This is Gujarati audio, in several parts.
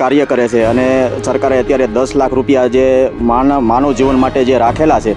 કાર્ય કરે છે અને સરકારે અત્યારે દસ લાખ રૂપિયા જે માન, માનવ જીવન માટે જે રાખેલા છે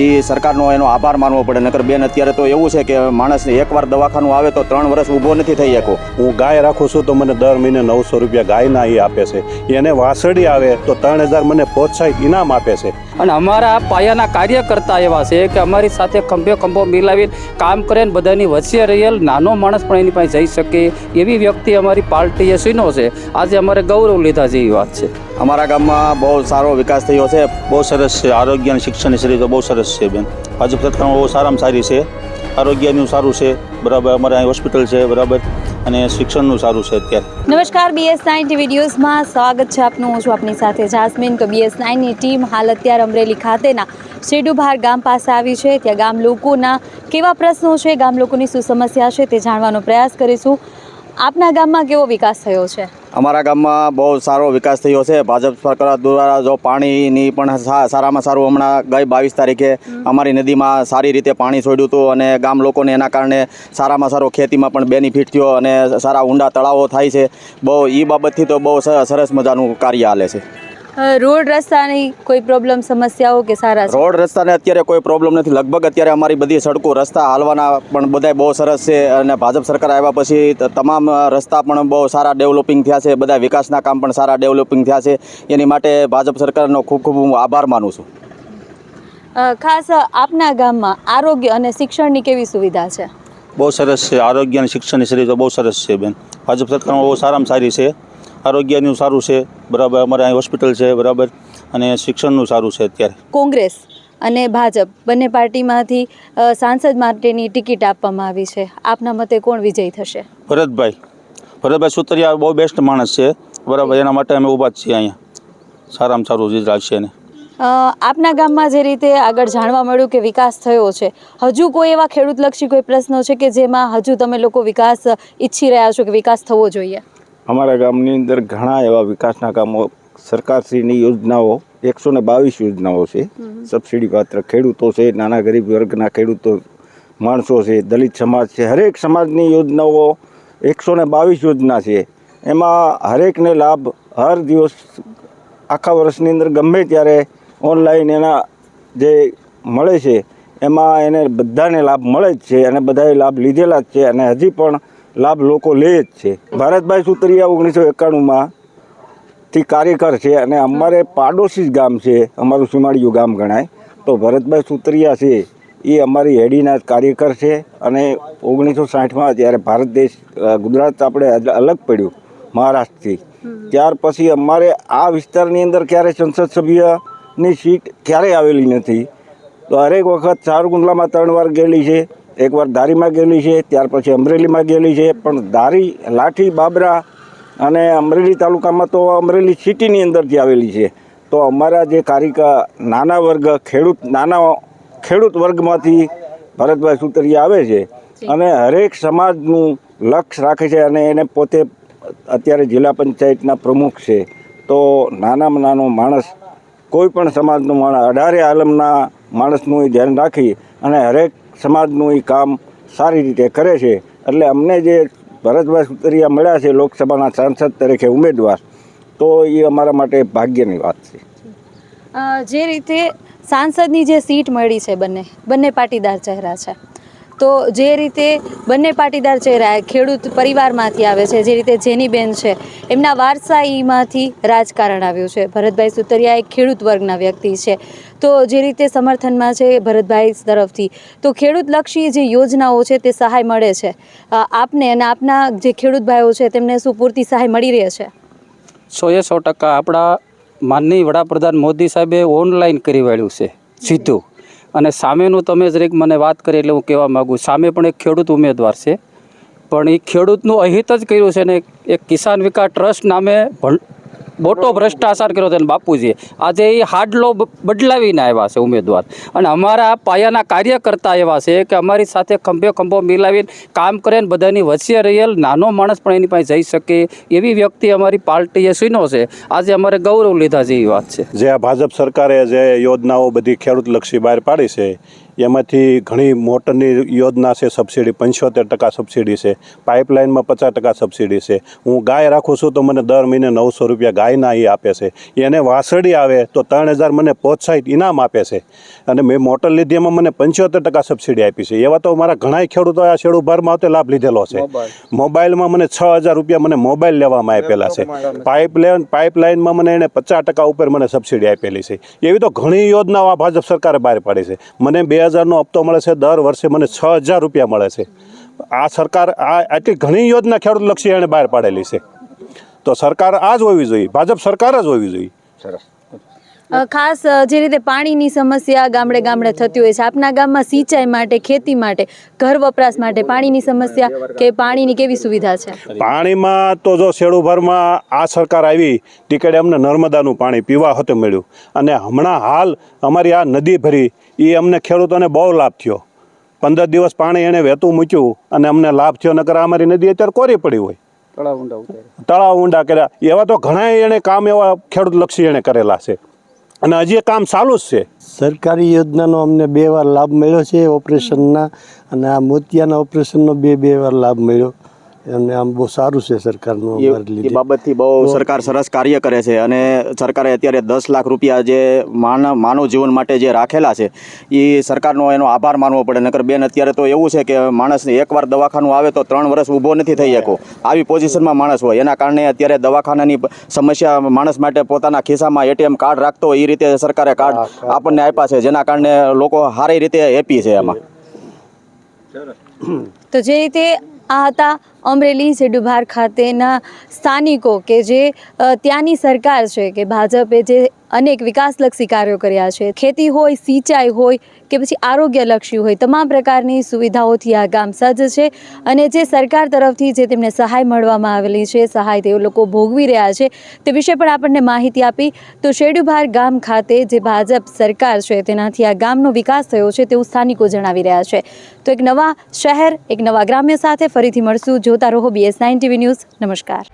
એ સરકારનો એનો આભાર માનવો પડે. નકર બેન, અત્યારે તો એવું છે કે માણસને એકવાર દવાખાનું આવે તો ત્રણ વર્ષ ઊભો નથી થઈ શકો. હું ગાય રાખું છું તો મને દર મહિને નવસો રૂપિયા ગાયના એ આપે છે. એને વાસળી આવે તો ત્રણ હજાર મને પ્રોત્સાહિત ઇનામ આપે છે. અને અમારા પાયાના કાર્યકર્તા એવા છે કે અમારી સાથે ખંભે ખંભો મિલાવીને કામ કરે ને બધાની વચ્ચે રહેલ નાનો માણસ પણ એની પાસે જઈ શકે એવી વ્યક્તિ અમારી પાર્ટીએ સીનો છે. આજે અમારે ગૌરવ લીધા જેવી વાત છે. અમારા ગામમાં બહુ સારો વિકાસ થયો છે. બહુ સરસ છે. આરોગ્ય અને શિક્ષણની તો બહુ સરસ છે બેન. ભાજપ સરકાર બહુ સારામાં સારી છે. આરોગ્યનું સારું છે, બરાબર, અમારે અહીં હોસ્પિટલ છે, બરાબર, અને શિક્ષણનું સારું છે અત્યારે. નમસ્કાર બીએસ નાઇન ટીવી ન્યૂઝમાં સ્વાગત છે આપનું. હું છું આપની સાથે જાસ્મીન. તો બીએસ નાઇનની ટીમ હાલ અત્યારે અમરેલી ખાતેના શેડુભાર ગામ પાસે આવી છે. ત્યાં ગામ લોકોના કેવા પ્રશ્નો છે, ગામ લોકોની શું સમસ્યા છે તે જાણવાનો પ્રયાસ કરીશું. આપના ગામમાં કેવો વિકાસ થયો છે? અમારા ગામમાં બહુ સારો વિકાસ થયો છે. ભાજપ સરકાર દ્વારા જો પાણીની પણ સારામાં સારું હમણાં ગઈ બાવીસ તારીખે અમારી નદીમાં સારી રીતે પાણી છોડ્યું હતું અને ગામ લોકોને એના કારણે સારામાં સારો ખેતીમાં પણ બેનિફિટ થયો અને સારા ઊંડા તળાવો થાય છે. બહુ એ બાબતથી તો બહુ સરસ મજાનું કાર્ય હાલે છે. રોડ રસ્તાની કોઈ પ્રોબ્લેમ સમસ્યાઓ કે સારા છે? રોડ રસ્તાને અત્યારે કોઈ પ્રોબ્લેમ નથી. લગભગ અત્યારે અમારી બધી સડકો રસ્તા હાલવાના પણ બધાય બહુ સરસ છે અને ભાજપ સરકાર આવ્યા પછી તમામ રસ્તા પણ બહુ સારા ડેવલપિંગ થયા છે. બધા વિકાસના કામ પણ સારા ડેવલપિંગ થયા છે. એની માટે ભાજપ સરકારનો ખૂબ ખૂબ હું આભાર માનું છું. ખાસ આપના ગામમાં આરોગ્ય અને શિક્ષણની કેવી સુવિધા છે? બહુ સરસ છે. આરોગ્ય અને શિક્ષણની સુવિધા તો બહુ સરસ છે બેન. ભાજપ સરકારમાં બહુ સારામાં સારી છે. આરોગ્યનું સારું છે બરાબર અમારે અહીં હોસ્પિટલ છે બરાબર અને શિક્ષણનું સારું છે અત્યારે. કોંગ્રેસ અને ભાજપ બંને પાર્ટીમાંથી સાંસદ માટેની ટિકિટ આપવામાં આવી છે. આપના મતે કોણ વિજય થશે? ભરતભાઈ. ભરતભાઈ સુતરિયા બહુ બેસ્ટ માણસ છે બરાબર એના માટે અમે ઊભા જ છીએ અહીંયા. સારામાં સારું જીત રાખશે એને. આપના ગામમાં જે રીતે આગળ જાણવા મળ્યું કે વિકાસ થયો છે હજુ કોઈ એવા ખેડૂતલક્ષી કોઈ પ્રશ્નો છે કે જેમાં હજુ તમે લોકો વિકાસ ઈચ્છી રહ્યા છો કે વિકાસ થવો જોઈએ? અમારા ગામની અંદર ઘણા એવા વિકાસના કામો સરકારશ્રીની યોજનાઓ એકસો ને બાવીસ યોજનાઓ છે. સબસિડી પાત્ર ખેડૂતો છે નાના ગરીબ વર્ગના ખેડૂતો માણસો છે દલિત સમાજ છે હરેક સમાજની યોજનાઓ એકસો ને બાવીસ યોજના છે. એમાં હરેકને લાભ હર દિવસ આખા વર્ષની અંદર ગમે ત્યારે ઓનલાઈન એના જે મળે છે એમાં એને બધાને લાભ મળે જ છે અને બધાએ લાભ લીધેલા જ છે અને હજી પણ લાભ લોકો લે જ છે. ભારતભાઈ સુતરિયા ઓગણીસો એકાણુંમાં થી કાર્યકર છે અને અમારે પાડોશી જ ગામ છે, અમારું સીમાડિયું ગામ ગણાય. તો ભરતભાઈ સુતરિયા છે, એ અમારી હેડીના કાર્યકર છે અને ઓગણીસો સાઠમાં જ્યારે ભારત દેશ ગુજરાત આપણે અલગ પડ્યું મહારાષ્ટ્રથી. ત્યાર પછી અમારે આ વિસ્તારની અંદર ક્યારે સંસદ સભ્યની સીટ ક્યારેય આવેલી નથી. તો હરેક વખત સારગુંડલામાં ત્રણ વાર ગયેલી છે એકવાર ધારીમાં ગયેલી છે ત્યાર પછી અમરેલીમાં ગયેલી છે. પણ ધારી લાઠી બાબરા અને અમરેલી તાલુકામાં તો અમરેલી સિટીની અંદરથી આવેલી છે. તો અમારા જે કારિકા નાના વર્ગ ખેડૂત નાના ખેડૂત વર્ગમાંથી ભરતભાઈ સુતરિયા આવે છે અને હરેક સમાજનું લક્ષ્ય રાખે છે અને એને પોતે અત્યારે જિલ્લા પંચાયતના પ્રમુખ છે. તો નાનામાં નાનો માણસ કોઈ પણ સમાજનું માણસ, અઢારે આલમના માણસનું એ ધ્યાન રાખી અને હરેક સમાજનું એ કામ સારી રીતે કરે છે. એટલે અમને જે ભરતભાઈ સુતરિયા મળ્યા છે લોકસભાના સાંસદ તરીકે ઉમેદવાર, તો એ અમારા માટે ભાગ્યની વાત છે. જે રીતે સાંસદની જે સીટ મળી છે બંને બંને પાટીદાર ચહેરા છે તો જે રીતે બંને પાટીદાર ચહેરા ખેડૂત પરિવારમાંથી આવે છે, જે રીતે જેનીબેન છે, એમના વારસાઈમાંથી રાજકારણ આવ્યું છે. ભરતભાઈ સુતરિયા એક ખેડૂત વર્ગના વ્યક્તિ છે. તો જે રીતે સમર્થનમાં છે ભરતભાઈ તરફથી. તો ખેડૂતલક્ષી જે યોજનાઓ છે તે સહાય મળે છે. આપને અને આપના જે ખેડૂત ભાઈઓ છે તેમને શું પૂરતી સહાય મળી રહે છે? સોએ સો ટકા આપણા માનનીય વડાપ્રધાન મોદી સાહેબે ઓનલાઈન કરી વાળ્યું છે, સીધું. અને સામેનું તમે જરીક મને વાત કરી એટલે હું કહેવા માગું સામે પણ એક ખેડૂત ઉમેદવાર છે. પણ એ ખેડૂતનું અહિત જ કર્યું છે ને એક કિસાન વિકાસ ટ્રસ્ટ નામે ભણ મોટો ભ્રષ્ટાચાર કર્યો હતો બાપુજીએ. આજે એ હાડલો બદલાવીને આવ્યા છે ઉમેદવાર. અને અમારા પાયાના કાર્યકર્તા એવા છે કે અમારી સાથે ખંભે ખંભો મિલાવીને કામ કરે ને બધાની વચ્ચે રહેલ નાનો માણસ પણ એની પાસે જઈ શકે એવી વ્યક્તિ અમારી પાર્ટીએ સીનો છે. આજે અમારે ગૌરવ લીધા જેવી વાત છે. જે આ ભાજપ સરકારે જે યોજનાઓ બધી ખેડૂતલક્ષી બહાર પાડી છે એમાંથી ઘણી મોટરની યોજના છે સબસિડી પંચોતેર ટકા સબસિડી છે પાઇપલાઇનમાં પચાસ ટકા સબસિડી છે. હું ગાય રાખું છું તો મને દર મહિને નવસો રૂપિયા ગાયના એ આપે છે. એને વાસળી આવે તો ત્રણ હજાર મને પ્રોત્સાહિત ઇનામ આપે છે. અને મેં મોટર લીધી એમાં મને પંચોતેર ટકા સબસિડી આપી છે. એવા તો મારા ઘણા ખેડૂતો આ શેડુ ભરમાં આવતે લાભ લીધેલો છે. મોબાઈલમાં મને છ હજાર રૂપિયા મને મોબાઈલ લેવામાં આપેલા છે. પાઇપલાઇન પાઇપલાઇનમાં મને એને પચાસ ટકા ઉપર મને સબસિડી આપેલી છે. એવી તો ઘણી યોજનાઓ આ ભાજપ સરકારે બહાર પાડી છે. મને બે હજારનો હપ્તો મળે છે, દર વર્ષે મને છ હજાર રૂપિયા મળે છે. આ સરકાર આ આટલી ઘણી યોજના ખેડૂતલક્ષી એણે બહાર પાડેલી છે. તો સરકાર આ જ હોવી જોઈએ, ભાજપ સરકાર જ હોવી જોઈએ. સરસ. ખાસ જે રીતે પાણીની સમસ્યા ગામડે ગામડે થતી હોય છે આપના ગામમાં સિંચાઈ માટે ખેતી માટે ઘર વપરાશ માટે પાણીની સમસ્યા કે પાણીની કેવી સુવિધા છે? પાણીમાં તો જો શેડુભરમાં આ સરકાર આવી ટીકડે અમને નર્મદાનું પાણી પીવા હતું મળ્યું. અને હમણાં હાલ અમારી આ નદી ભરી એ અમને ખેડૂતોને બહુ લાભ થયો. પંદર દિવસ પાણી એણે વહેતું મૂક્યું અને અમને લાભ થયો નકર અમારી નદી અત્યારે કોરી પડી હોય. તળાવ ઊંડા કર્યા. એવા તો ઘણા એણે કામ એવા ખેડૂત લક્ષી એણે કરેલા છે. અને હજી કામ ચાલુ જ છે. સરકારી યોજનાનો અમને બે વાર લાભ મળ્યો છે ઓપરેશનના, અને આ મોતિયાના ઓપરેશનનો બે બે વાર લાભ મળ્યો. અને આમ બહુ સારું છે સરકારનું એ બાબતથી બહુ સરકાર સરસ કાર્ય કરે છે અને સરકારે અત્યારે દસ લાખ રૂપિયા જે માનવ માનવ જીવન માટે જે રાખેલા છે એ સરકારનો એનો આભાર માનવો પડે. નકર બેન અત્યારે તો એવું છે કે માણસને એકવાર દવાખાનું આવે તો ત્રણ વર્ષ ઊભો નથી થઈ શકો. આવી પોઝિશનમાં માણસ હોય. એના કારણે અત્યારે દવાખાનાની સમસ્યા માણસ માટે પોતાના ખિસ્સામાં એટીએમ કાર્ડ રાખતો હોય એ રીતે સરકારે કાર્ડ આપણને આપ્યા છે. જેના કારણે લોકો સારી રીતે હેપી છે એમાં. તો જે રીતે આ હતા અમરેલી સિડુભાર ખાતેના સ્થાનિકો કે જે ત્યાંની સરકાર છે કે ભાજપે જે અનેક વિકાસલક્ષી કાર્યો કર્યા છે, ખેતી હોય, સિંચાઈ હોય કે પછી આરોગ્યલક્ષી હોય, તમામ પ્રકારની સુવિધાઓથી આ ગામ સજ્જ છે અને જે સરકાર તરફથી જે તેમને સહાય મળવામાં આવેલી છે, સહાય તેઓ લોકો ભોગવી રહ્યા છે, તે વિશે પણ આપણને માહિતી આપી. તો શેડુભાર ગામ ખાતે જે ભાજપ સરકાર છે, તેનાથી આ ગામનો વિકાસ થયો છે તેવું સ્થાનિકો જણાવી રહ્યા છે. તો એક નવા શહેર, એક નવા ગ્રામ્ય સાથે ફરીથી મળશું. જોતા રહો બીએસ નાઇન ટીવી ન્યૂઝ નમસ્કાર.